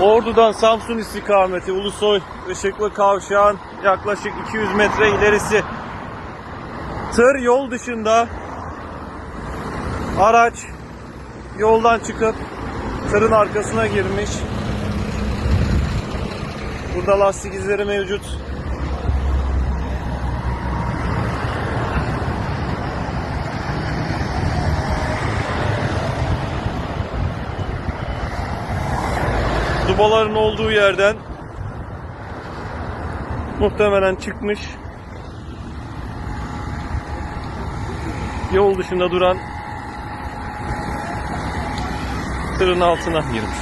Ordu'dan Samsun istikameti Ulusoy Işıklı Kavşağın yaklaşık 200 metre ilerisi tır yol dışında araç yoldan çıkıp tırın arkasına girmiş. Burada lastik izleri mevcut. Dubaların olduğu yerden muhtemelen çıkmış. Yol dışında duran tırın altına girmiş.